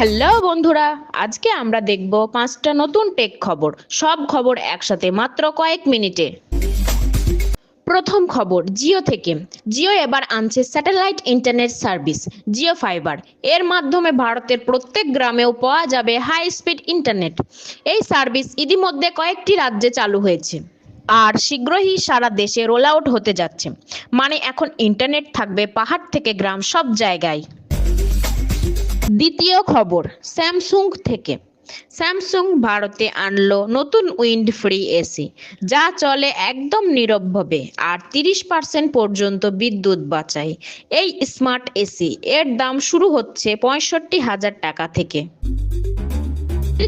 Hello বন্ধুরা, আজকে আমরা দেখব পাঁচটা নতুন টেক খবর। সব খবর একসাথে মাত্র কয়েক মিনিটে। প্রথম খবর, জিও থেকে। জিও এবার আনছে satellite internet service Jio fiber এর মাধ্যমে ভারতের প্রত্যেক গ্রামেও পাওয়া যাবে হাই স্পিড ইন্টারনেট এই সার্ভিস ইতিমধ্যে কয়েকটি রাজ্যে চালু হয়েছে। আর শীঘ্রই সারা দেশে রোল আউট হতে যাচ্ছে। মানে এখন ইন্টারনেট থাকবে পাহাড় থেকে গ্রাম সব জায়গায়। দ্বিতীয় খবর, স্যামসুং থেকে। স্যামসুং ভারতে আনলো নতুন উইন্ড ফ্রি এসি, যা চলে একদম নিরবভাবে আর তিরিশ পার্সেন্ট পর্যন্ত বিদ্যুৎ বাঁচায়। এই স্মার্ট এসি এর দাম শুরু হচ্ছে পঁয়ষট্টি হাজার টাকা থেকে।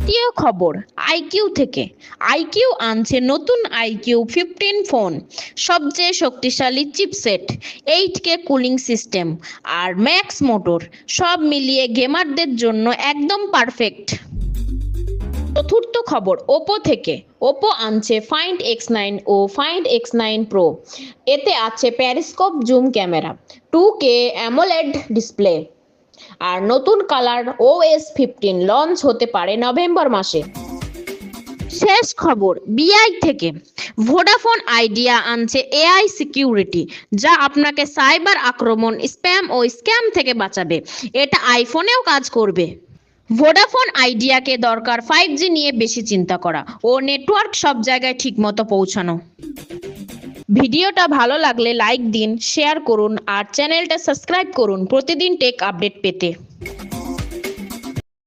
তৃতীয় খবর, আইকিউ থেকে। আইকিউ আনছে নতুন আইকিউ ফিফটিন ফোন, সবচেয়ে শক্তিশালী chipset, eight K cooling system আর ম্যাক্স মোটর, সব মিলিয়ে গেমারদের জন্য একদম পারফেক্ট। চতুর্থ খবর, ওপো থেকে। ওপো আনছে ফাইন্ড এক্স নাইন ও ফাইন্ড এক্স নাইন প্রো। এতে আছে periscope zoom camera, two K AMOLED display. আর নতুন কালার ওএস ফিফটিন লঞ্চ হতে পারে নভেম্বর মাসে। শেষ খবর বিআই থেকে। ভোডাফোন আইডিয়া আনছে এআই সিকিউরিটি যা আপনাকে সাইবার আক্রমণ স্প্যাম ও স্ক্যাম থেকে বাঁচাবে। এটা আইফোনেও কাজ করবে। ভোডাফোন আইডিয়াকে দরকার ফাইভ জি নিয়ে বেশি চিন্তা করা ও নেটওয়ার্ক সব জায়গায় ঠিকমতো পৌঁছানো। ভিডিওটা ভালো লাগলে লাইক দিন শেয়ার করুন আর চ্যানেলটা সাবস্ক্রাইব করুন। প্রতিদিন টেক আপডেট পেতে।